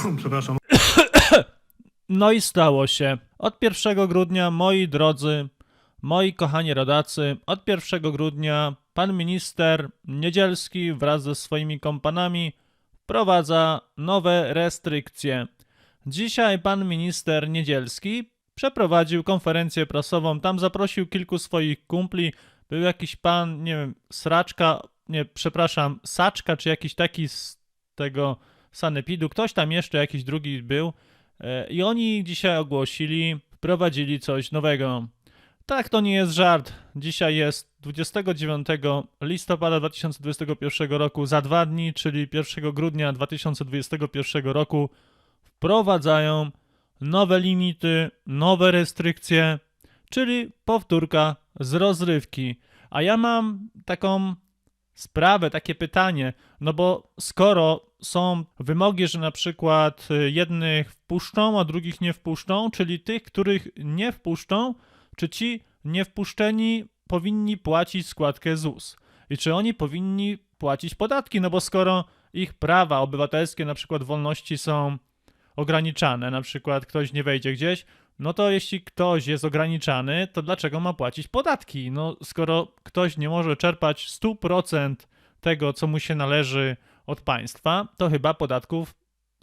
przepraszam, No i stało się. Od 1 grudnia, moi drodzy, moi kochani rodacy, od 1 grudnia pan minister Niedzielski wraz ze swoimi kompanami wprowadza nowe restrykcje. Dzisiaj pan minister Niedzielski przeprowadził konferencję prasową, tam zaprosił kilku swoich kumpli, był jakiś pan, nie wiem, Sraczka, nie, przepraszam, Saczka, czy jakiś taki z tego Sanepidu, ktoś tam jeszcze, jakiś drugi był. E, I oni dzisiaj ogłosili, wprowadzili coś nowego. Tak, to nie jest żart. Dzisiaj jest 29 listopada 2021 roku. Za dwa dni, czyli 1 grudnia 2021 roku, wprowadzają nowe limity, nowe restrykcje, czyli powtórka z rozrywki. A ja mam taką sprawę, takie pytanie, no bo skoro są wymogi, że na przykład y, jednych wpuszczą, a drugich nie wpuszczą, czyli tych, których nie wpuszczą, czy ci niewpuszczeni powinni płacić składkę ZUS? I czy oni powinni płacić podatki? No bo skoro ich prawa obywatelskie, na przykład wolności są ograniczane, na przykład ktoś nie wejdzie gdzieś, no to jeśli ktoś jest ograniczany, to dlaczego ma płacić podatki? No skoro ktoś nie może czerpać 100% tego, co mu się należy od państwa, to chyba podatków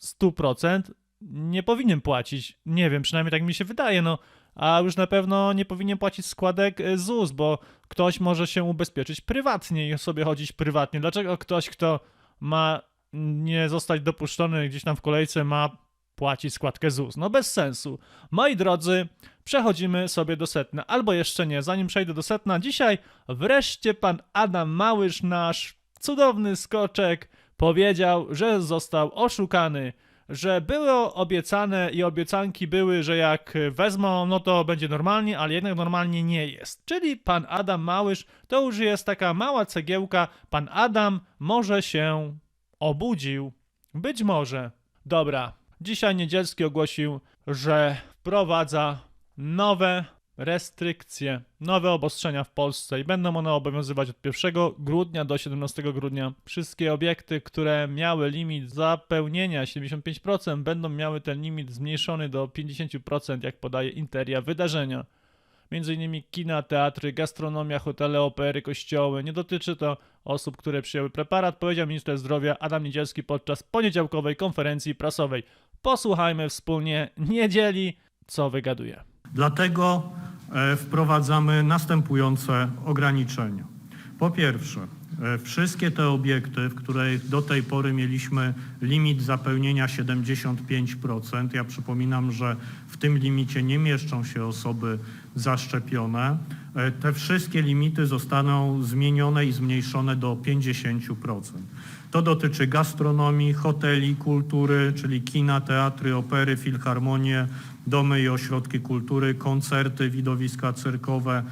100% nie powinien płacić. Nie wiem, przynajmniej tak mi się wydaje, no. A już na pewno nie powinien płacić składek e, ZUS, bo ktoś może się ubezpieczyć prywatnie i sobie chodzić prywatnie. Dlaczego ktoś, kto ma nie zostać dopuszczony gdzieś tam w kolejce, ma płacić składkę ZUS? No bez sensu. Moi drodzy, przechodzimy sobie do setna. Albo jeszcze nie, zanim przejdę do setna, dzisiaj wreszcie pan Adam Małysz, nasz cudowny skoczek, powiedział, że został oszukany, że było obiecane i obiecanki były, że jak wezmą, no to będzie normalnie, ale jednak normalnie nie jest. Czyli pan Adam Małysz to już jest taka mała cegiełka. Pan Adam może się obudził. Być może. Dobra. Dzisiaj Niedzielski ogłosił, że wprowadza nowe restrykcje, nowe obostrzenia w Polsce i będą one obowiązywać od 1 grudnia do 17 grudnia. Wszystkie obiekty, które miały limit zapełnienia 75%, będą miały ten limit zmniejszony do 50%, jak podaje Interia wydarzenia. Między innymi kina, teatry, gastronomia, hotele, opery, kościoły. Nie dotyczy to osób, które przyjęły preparat, powiedział minister zdrowia Adam Niedzielski podczas poniedziałkowej konferencji prasowej. Posłuchajmy wspólnie niedzieli, co wygaduje. Dlatego e, wprowadzamy następujące ograniczenia. Po pierwsze, e, wszystkie te obiekty, w których do tej pory mieliśmy limit zapełnienia 75%, ja przypominam, że w tym limicie nie mieszczą się osoby zaszczepione, e, te wszystkie limity zostaną zmienione i zmniejszone do 50%. To dotyczy gastronomii, hoteli, kultury, czyli kina, teatry, opery, filharmonie, domy i ośrodki kultury, koncerty, widowiska cyrkowe,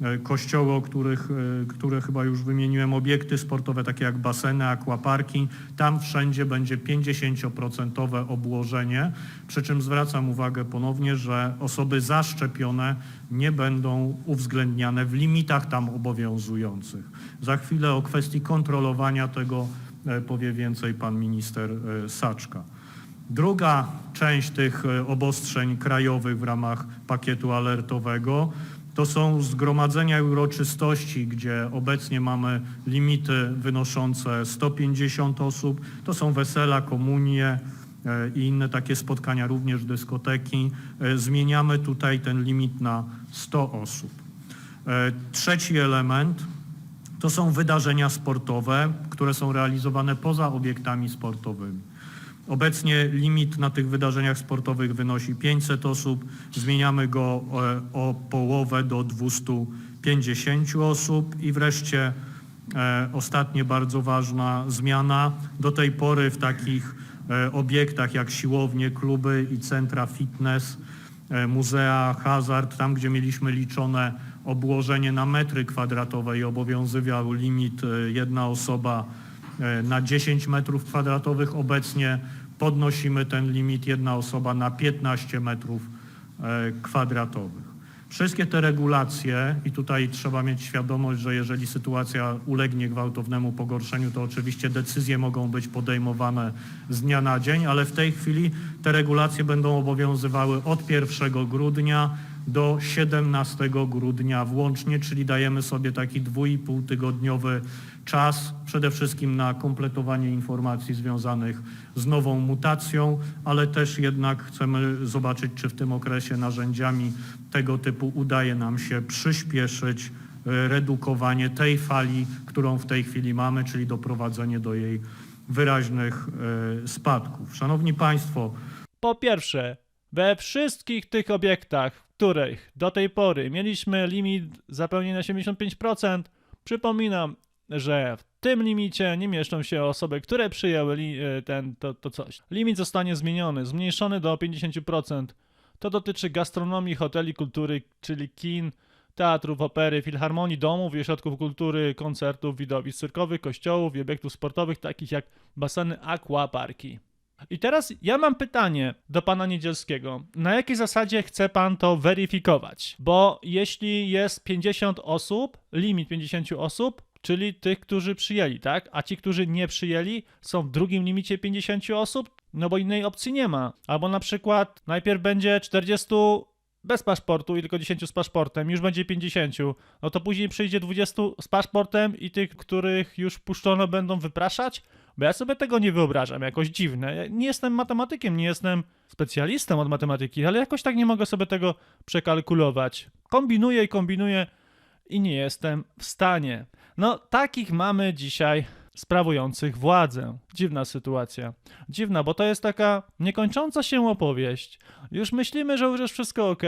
e, kościoły, o których, e, które chyba już wymieniłem, obiekty sportowe takie jak baseny, aquaparki. Tam wszędzie będzie 50% obłożenie, przy czym zwracam uwagę ponownie, że osoby zaszczepione nie będą uwzględniane w limitach tam obowiązujących. Za chwilę o kwestii kontrolowania tego e, powie więcej pan minister Saczka. Druga część tych e, obostrzeń krajowych w ramach pakietu alertowego to są zgromadzenia i uroczystości, gdzie obecnie mamy limity wynoszące 150 osób. To są wesela, komunie e, i inne takie spotkania, również dyskoteki. E, Zmieniamy tutaj ten limit na 100 osób. Trzeci element to są wydarzenia sportowe, które są realizowane poza obiektami sportowymi. Obecnie limit na tych wydarzeniach sportowych wynosi 500 osób. Zmieniamy go e, o połowę do 250 osób. I wreszcie e, ostatnie bardzo ważna zmiana. Do tej pory w takich e, obiektach jak siłownie, kluby i centra fitness, muzea, hazard, tam gdzie mieliśmy liczone obłożenie na metry kwadratowe i obowiązywał limit jedna osoba na 10 metrów kwadratowych. Obecnie podnosimy ten limit jedna osoba na 15 metrów e, kwadratowych. Wszystkie te regulacje, i tutaj trzeba mieć świadomość, że jeżeli sytuacja ulegnie gwałtownemu pogorszeniu, to oczywiście decyzje mogą być podejmowane z dnia na dzień, ale w tej chwili te regulacje będą obowiązywały od 1 grudnia do 17 grudnia włącznie, czyli dajemy sobie taki dwójpół tygodniowy czas przede wszystkim na kompletowanie informacji związanych z nową mutacją, ale też jednak chcemy zobaczyć, czy w tym okresie narzędziami tego typu udaje nam się przyspieszyć e, redukowanie tej fali, którą w tej chwili mamy, czyli doprowadzenie do jej wyraźnych e, spadków. Szanowni Państwo, Po pierwsze, we wszystkich tych obiektach, w których do tej pory mieliśmy limit zapełnienia 75%, przypominam, że w tym limicie nie mieszczą się osoby, które przyjęły e, ten, to, to coś. Limit zostanie zmieniony, zmniejszony do 50%. To dotyczy gastronomii, hoteli kultury, czyli kin, teatrów, opery, filharmonii, domów i ośrodków kultury, koncertów, widowisk cyrkowych, kościołów i obiektów sportowych, takich jak baseny, aquaparki. I teraz ja mam pytanie do pana Niedzielskiego. Na jakiej zasadzie chce pan to weryfikować? Bo jeśli jest 50 osób, limit 50 osób, czyli tych, którzy przyjęli, tak? A ci, którzy nie przyjęli, są w drugim limicie 50 osób? No bo innej opcji nie ma. Albo na przykład najpierw będzie 40 bez paszportu i tylko 10 z paszportem, już będzie 50, no to później przyjdzie 20 z paszportem i tych, których już puszczono będą wypraszać? Bo ja sobie tego nie wyobrażam, jakoś dziwne. Ja nie jestem matematykiem, nie jestem specjalistą od matematyki, ale jakoś tak nie mogę sobie tego przekalkulować. Kombinuję i kombinuję i nie jestem w stanie. No, takich mamy dzisiaj sprawujących władzę. Dziwna sytuacja. Dziwna, bo to jest taka niekończąca się opowieść. Już myślimy, że już jest wszystko ok,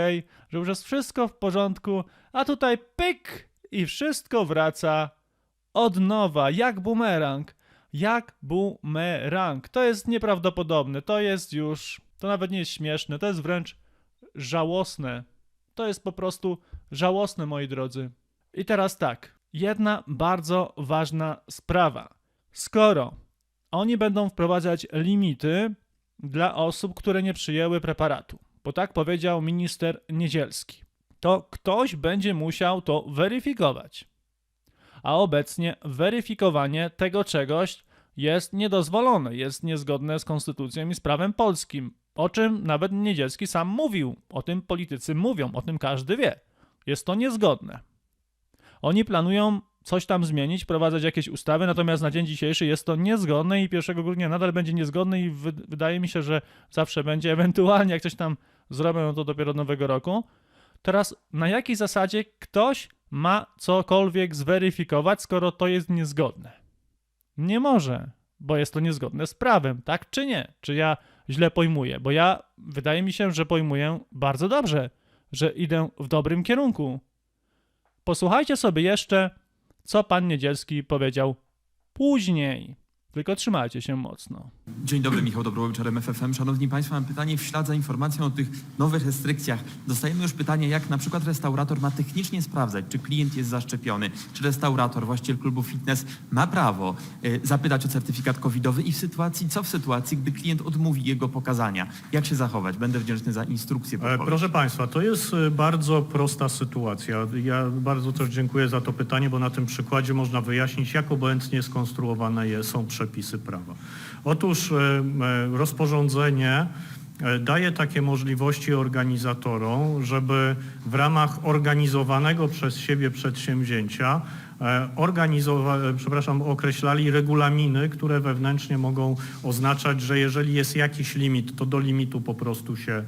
że już jest wszystko w porządku, a tutaj pyk i wszystko wraca od nowa, jak bumerang. Jak bumerang. To jest nieprawdopodobne. To jest już. To nawet nie jest śmieszne. To jest wręcz żałosne. To jest po prostu żałosne, moi drodzy. I teraz tak. Jedna bardzo ważna sprawa. Skoro oni będą wprowadzać limity dla osób, które nie przyjęły preparatu, bo tak powiedział minister Niedzielski, to ktoś będzie musiał to weryfikować a obecnie weryfikowanie tego czegoś jest niedozwolone, jest niezgodne z konstytucją i z prawem polskim. O czym nawet Niedzielski sam mówił, o tym politycy mówią, o tym każdy wie. Jest to niezgodne. Oni planują coś tam zmienić, wprowadzać jakieś ustawy, natomiast na dzień dzisiejszy jest to niezgodne i 1 grudnia nadal będzie niezgodne i wy- wydaje mi się, że zawsze będzie, ewentualnie jak coś tam zrobią, no to dopiero od nowego roku. Teraz na jakiej zasadzie ktoś ma cokolwiek zweryfikować, skoro to jest niezgodne? Nie może, bo jest to niezgodne z prawem, tak czy nie? Czy ja źle pojmuję? Bo ja wydaje mi się, że pojmuję bardzo dobrze, że idę w dobrym kierunku. Posłuchajcie sobie jeszcze, co pan Niedzielski powiedział później. Tylko trzymajcie się mocno. Dzień dobry, Michał Dobrowicz, RMFFM. Szanowni Państwo, mam pytanie w ślad za informacją o tych nowych restrykcjach. Dostajemy już pytanie, jak na przykład restaurator ma technicznie sprawdzać, czy klient jest zaszczepiony, czy restaurator, właściciel klubu fitness ma prawo y, zapytać o certyfikat covidowy i w sytuacji, co w sytuacji, gdy klient odmówi jego pokazania. Jak się zachować? Będę wdzięczny za instrukcję. E, podpowiedź. Proszę Państwa, to jest e, bardzo prosta sytuacja. Ja bardzo też dziękuję za to pytanie, bo na tym przykładzie można wyjaśnić, jak obecnie skonstruowane je- są przepisy prawa. Otóż e, e, rozporządzenie e, daje takie możliwości organizatorom, żeby w ramach organizowanego przez siebie przedsięwzięcia organizowa- e, przepraszam, określali regulaminy, które wewnętrznie mogą oznaczać, że jeżeli jest jakiś limit, to do limitu po prostu się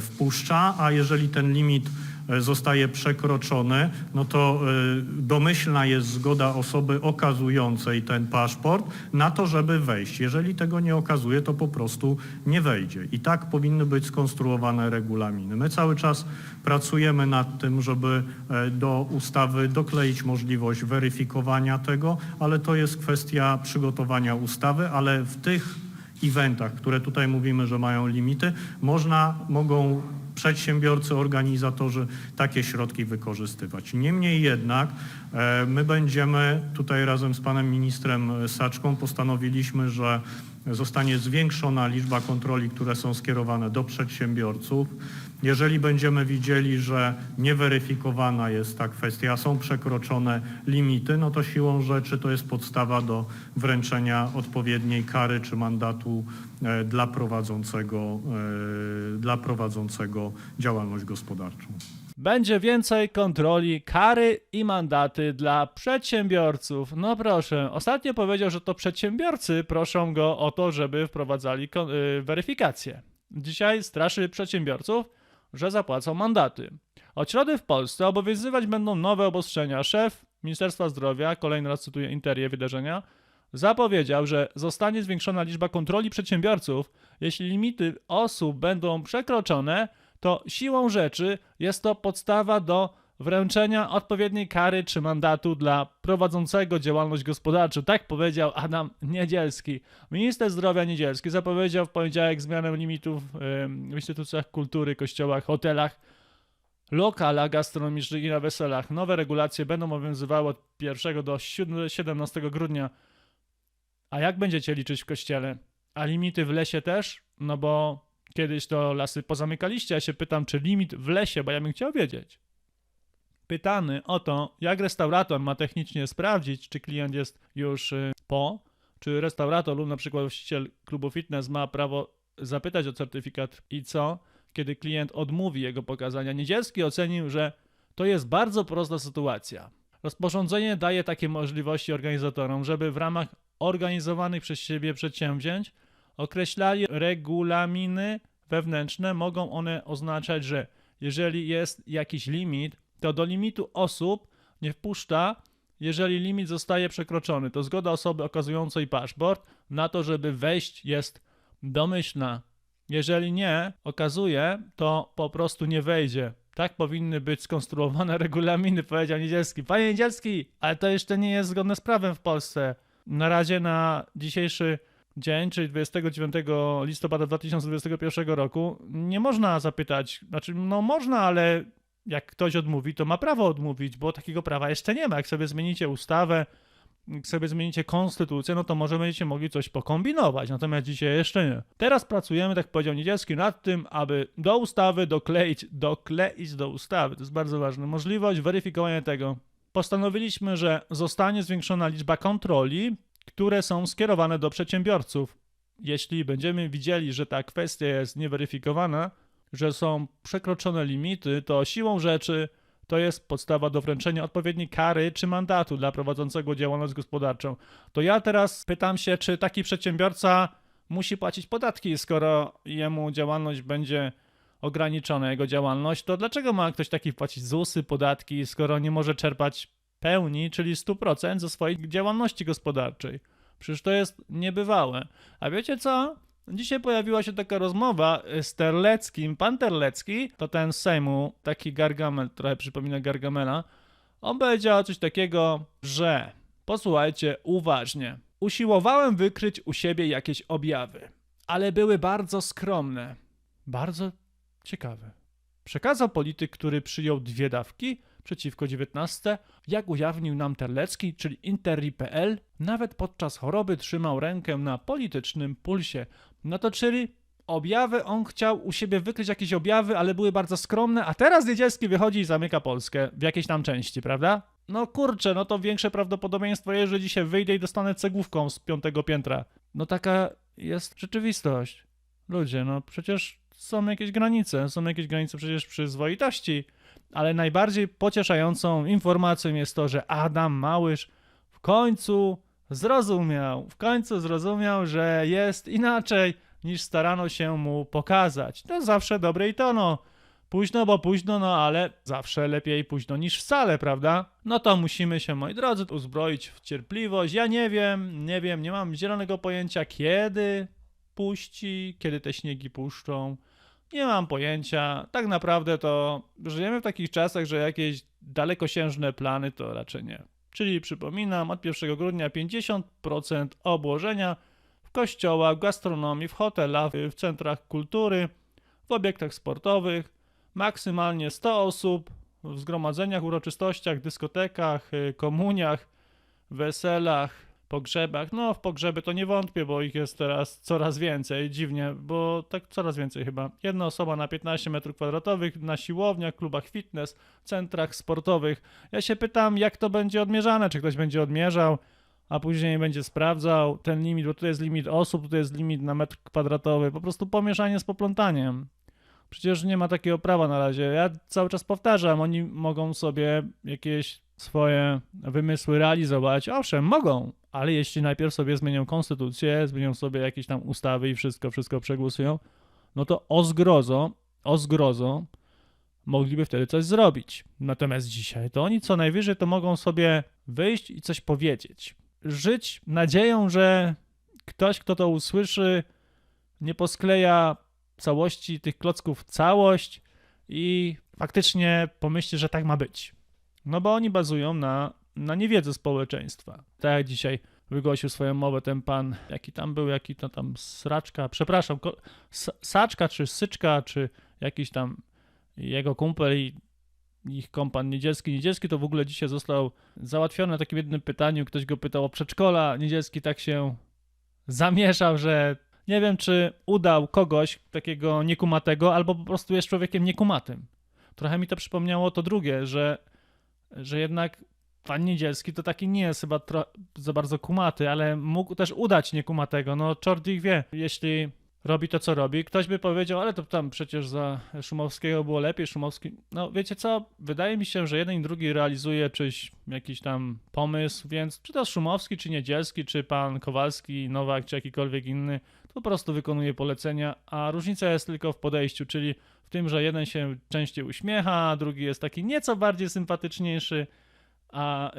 wpuszcza, a jeżeli ten limit zostaje przekroczony, no to e, domyślna jest zgoda osoby okazującej ten paszport na to, żeby wejść. Jeżeli tego nie okazuje, to po prostu nie wejdzie. I tak powinny być skonstruowane regulaminy. My cały czas pracujemy nad tym, żeby e, do ustawy dokleić możliwość weryfikowania tego, ale to jest kwestia przygotowania ustawy, ale w tych eventach, które tutaj mówimy, że mają limity, można, mogą przedsiębiorcy, organizatorzy takie środki wykorzystywać. Niemniej jednak e, my będziemy tutaj razem z panem ministrem Saczką postanowiliśmy, że zostanie zwiększona liczba kontroli, które są skierowane do przedsiębiorców. Jeżeli będziemy widzieli, że nieweryfikowana jest ta kwestia, są przekroczone limity, no to siłą rzeczy to jest podstawa do wręczenia odpowiedniej kary czy mandatu e, dla prowadzącego, e, dla prowadzącego działalność gospodarczą. Będzie więcej kontroli, kary i mandaty dla przedsiębiorców. No proszę, ostatnio powiedział, że to przedsiębiorcy proszą go o to, żeby wprowadzali y, weryfikację. Dzisiaj straszy przedsiębiorców, że zapłacą mandaty. Od środy w Polsce obowiązywać będą nowe obostrzenia. Szef Ministerstwa Zdrowia, kolejny raz cytuję interię wydarzenia, zapowiedział, że zostanie zwiększona liczba kontroli przedsiębiorców. Jeśli limity osób będą przekroczone, to siłą rzeczy jest to podstawa do wręczenia odpowiedniej kary czy mandatu dla prowadzącego działalność gospodarczą. Tak powiedział Adam Niedzielski. Minister zdrowia Niedzielski zapowiedział w poniedziałek zmianę limitów w instytucjach kultury, kościołach, hotelach, lokalach gastronomicznych i na weselach. Nowe regulacje będą obowiązywały od 1 do 7 17 grudnia. A jak będziecie liczyć w kościele? A limity w lesie też? No bo kiedyś to lasy pozamykaliście. Ja się pytam, czy limit w lesie, bo ja bym chciał wiedzieć. Pytany o to, jak restaurator ma technicznie sprawdzić, czy klient jest już y, po, czy restaurator lub na przykład właściciel klubu fitness ma prawo zapytać o certyfikat i co, kiedy klient odmówi jego pokazania. Niedzielski ocenił, że to jest bardzo prosta sytuacja. Rozporządzenie daje takie możliwości organizatorom, żeby w ramach organizowanych przez siebie przedsięwzięć określali regulaminy wewnętrzne. Mogą one oznaczać, że jeżeli jest jakiś limit, to do limitu osób nie wpuszcza, jeżeli limit zostaje przekroczony. To zgoda osoby okazującej paszport na to, żeby wejść jest domyślna. Jeżeli nie okazuje, to po prostu nie wejdzie. Tak powinny być skonstruowane regulaminy, powiedział Niedzielski. Panie Niedzielski, ale to jeszcze nie jest zgodne z prawem w Polsce. Na razie na dzisiejszy dzień, czyli 29 listopada 2021 roku, nie można zapytać, znaczy, no można, ale jak ktoś odmówi, to ma prawo odmówić, bo takiego prawa jeszcze nie ma. Jak sobie zmienicie ustawę, jak sobie zmienicie konstytucję, no to może będziecie mogli coś pokombinować, natomiast dzisiaj jeszcze nie. Teraz pracujemy, tak powiedział Niedzielski, nad tym, aby do ustawy dokleić, dokleić do ustawy, to jest bardzo ważne, możliwość weryfikowania tego. Postanowiliśmy, że zostanie zwiększona liczba kontroli, które są skierowane do przedsiębiorców. Jeśli będziemy widzieli, że ta kwestia jest nieweryfikowana, że są przekroczone limity, to siłą rzeczy to jest podstawa do wręczenia odpowiedniej kary czy mandatu dla prowadzącego działalność gospodarczą. To ja teraz pytam się, czy taki przedsiębiorca musi płacić podatki, skoro jemu działalność będzie ograniczona, jego działalność, to dlaczego ma ktoś taki płacić ZUSy, podatki, skoro nie może czerpać pełni, czyli 100% ze swojej działalności gospodarczej? Przecież to jest niebywałe. A wiecie co? Dzisiaj pojawiła się taka rozmowa z Terleckim. Pan Terlecki to ten z Sejmu, taki gargamel, trochę przypomina Gargamela. On powiedział coś takiego, że posłuchajcie uważnie. Usiłowałem wykryć u siebie jakieś objawy, ale były bardzo skromne. Bardzo ciekawe. Przekazał polityk, który przyjął dwie dawki przeciwko 19, jak ujawnił nam Terlecki, czyli Interi.pl, nawet podczas choroby trzymał rękę na politycznym pulsie. No to czyli objawy, on chciał u siebie wykryć jakieś objawy, ale były bardzo skromne, a teraz Niedzielski wychodzi i zamyka Polskę w jakiejś tam części, prawda? No kurczę, no to większe prawdopodobieństwo jest, że dzisiaj wyjdę i dostanę cegłówką z piątego piętra. No taka jest rzeczywistość. Ludzie, no przecież są jakieś granice, są jakieś granice przecież przyzwoitości, ale najbardziej pocieszającą informacją jest to, że Adam Małysz w końcu zrozumiał, w końcu zrozumiał, że jest inaczej niż starano się mu pokazać. To zawsze dobre i to no. Późno, bo późno, no ale zawsze lepiej późno niż wcale, prawda? No to musimy się, moi drodzy, uzbroić w cierpliwość. Ja nie wiem, nie wiem, nie mam zielonego pojęcia, kiedy puści, kiedy te śniegi puszczą. Nie mam pojęcia. Tak naprawdę to żyjemy w takich czasach, że jakieś dalekosiężne plany to raczej nie. Czyli przypominam, od 1 grudnia 50% obłożenia w kościołach, w gastronomii, w hotelach, w centrach kultury, w obiektach sportowych, maksymalnie 100 osób w zgromadzeniach, uroczystościach, dyskotekach, y, komuniach, weselach, pogrzebach. No, w pogrzeby to nie wątpię, bo ich jest teraz coraz więcej. Dziwnie, bo tak coraz więcej chyba. Jedna osoba na 15 metrów kwadratowych na siłowniach, klubach fitness, centrach sportowych. Ja się pytam, jak to będzie odmierzane? Czy ktoś będzie odmierzał, a później będzie sprawdzał ten limit, bo tu jest limit osób, tutaj jest limit na metr kwadratowy. Po prostu pomieszanie z poplątaniem. Przecież nie ma takiego prawa na razie. Ja cały czas powtarzam, oni mogą sobie jakieś swoje wymysły realizować. Owszem, mogą, ale jeśli najpierw sobie zmienią konstytucję, zmienią sobie jakieś tam ustawy i wszystko, wszystko przegłosują, no to o zgrozo, o zgrozo mogliby wtedy coś zrobić. Natomiast dzisiaj to oni co najwyżej to mogą sobie wyjść i coś powiedzieć. Żyć nadzieją, że ktoś, kto to usłyszy, nie poskleja całości tych klocków w całość i faktycznie pomyśli, że tak ma być. No bo oni bazują na, na niewiedzy społeczeństwa. Tak jak dzisiaj wygłosił swoją mowę ten pan, jaki tam był, jaki to tam sraczka, przepraszam, ko- saczka czy syczka, czy jakiś tam jego kumpel i ich kompan Niedzielski. Niedzielski to w ogóle dzisiaj został załatwiony na takim jednym pytaniu. Ktoś go pytał o przedszkola. Niedzielski tak się zamieszał, że nie wiem, czy udał kogoś takiego niekumatego, albo po prostu jest człowiekiem niekumatym. Trochę mi to przypomniało to drugie, że, że jednak pan Niedzielski to taki nie jest chyba za bardzo kumaty, ale mógł też udać niekumatego. No, czort ich wie. Jeśli robi to, co robi, ktoś by powiedział, ale to tam przecież za Szumowskiego było lepiej. Szumowski, no wiecie co, wydaje mi się, że jeden i drugi realizuje czyś jakiś tam pomysł, więc czy to Szumowski, czy Niedzielski, czy pan Kowalski, Nowak, czy jakikolwiek inny, to po prostu wykonuje polecenia, a różnica jest tylko w podejściu, czyli w tym, że jeden się częściej uśmiecha, a drugi jest taki nieco bardziej sympatyczniejszy, a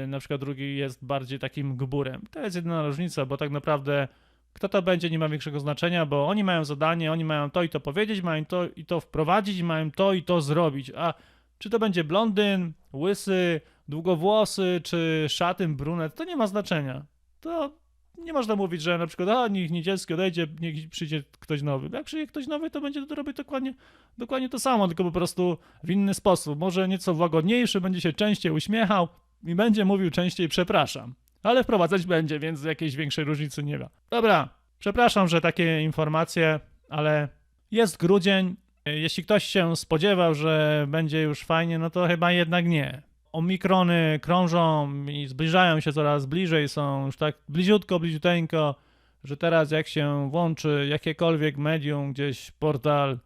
yy, na przykład drugi jest bardziej takim gburem. To jest jedyna różnica, bo tak naprawdę kto to będzie nie ma większego znaczenia, bo oni mają zadanie, oni mają to i to powiedzieć, mają to i to wprowadzić, mają to i to zrobić, a czy to będzie blondyn, łysy, długowłosy, czy szatyn, brunet, to nie ma znaczenia. To nie można mówić, że na przykład, a niech Niedzielski odejdzie, niech przyjdzie ktoś nowy. Jak przyjdzie ktoś nowy, to będzie to robić dokładnie, dokładnie to samo, tylko po prostu w inny sposób. Może nieco łagodniejszy, będzie się częściej uśmiechał i będzie mówił częściej przepraszam. Ale wprowadzać będzie, więc jakiejś większej różnicy nie ma. Dobra, przepraszam, że takie informacje, ale jest grudzień. Jeśli ktoś się spodziewał, że będzie już fajnie, no to chyba jednak nie. Omikrony krążą i zbliżają się coraz bliżej, są już tak bliziutko, bliziuteńko, że teraz jak się włączy jakiekolwiek medium, gdzieś portal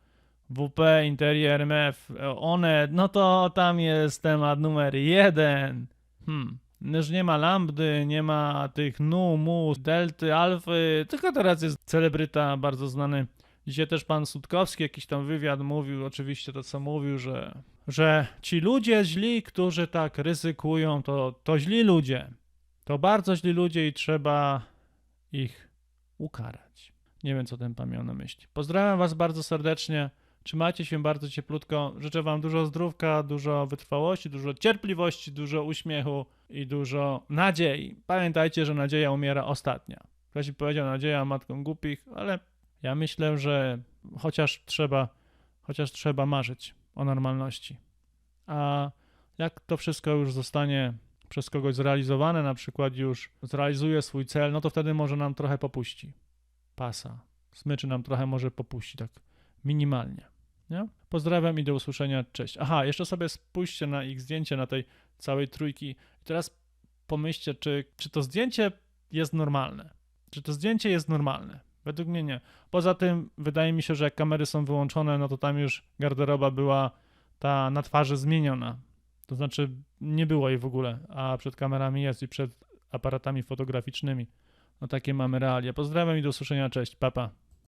WP, Interior, MF, Onet, no to tam jest temat numer jeden. Hmm. Już nie ma lambdy, nie ma tych nu, mu, delty, alfy, tylko teraz jest celebryta bardzo znany. Dzisiaj też pan Sutkowski jakiś tam wywiad mówił, oczywiście to co mówił, że, że ci ludzie źli, którzy tak ryzykują, to, to źli ludzie. To bardzo źli ludzie i trzeba ich ukarać. Nie wiem, co ten pan miał na myśli. Pozdrawiam was bardzo serdecznie. Trzymajcie się bardzo cieplutko. Życzę wam dużo zdrówka, dużo wytrwałości, dużo cierpliwości, dużo uśmiechu i dużo nadziei. Pamiętajcie, że nadzieja umiera ostatnia. Ktoś powiedział nadzieja matką głupich, ale ja myślę, że chociaż trzeba, chociaż trzeba marzyć o normalności. A jak to wszystko już zostanie przez kogoś zrealizowane, na przykład już zrealizuje swój cel, no to wtedy może nam trochę popuści pasa. Smyczy nam trochę może popuści, tak minimalnie. Nie? Pozdrawiam i do usłyszenia. Cześć. Aha, jeszcze sobie spójrzcie na ich zdjęcie, na tej całej trójki. I teraz pomyślcie, czy, czy to zdjęcie jest normalne. Czy to zdjęcie jest normalne? Według mnie nie. Poza tym, wydaje mi się, że jak kamery są wyłączone, no to tam już garderoba była ta na twarzy zmieniona. To znaczy, nie było jej w ogóle, a przed kamerami jest i przed aparatami fotograficznymi. No takie mamy realia. Pozdrawiam i do usłyszenia. Cześć. Papa.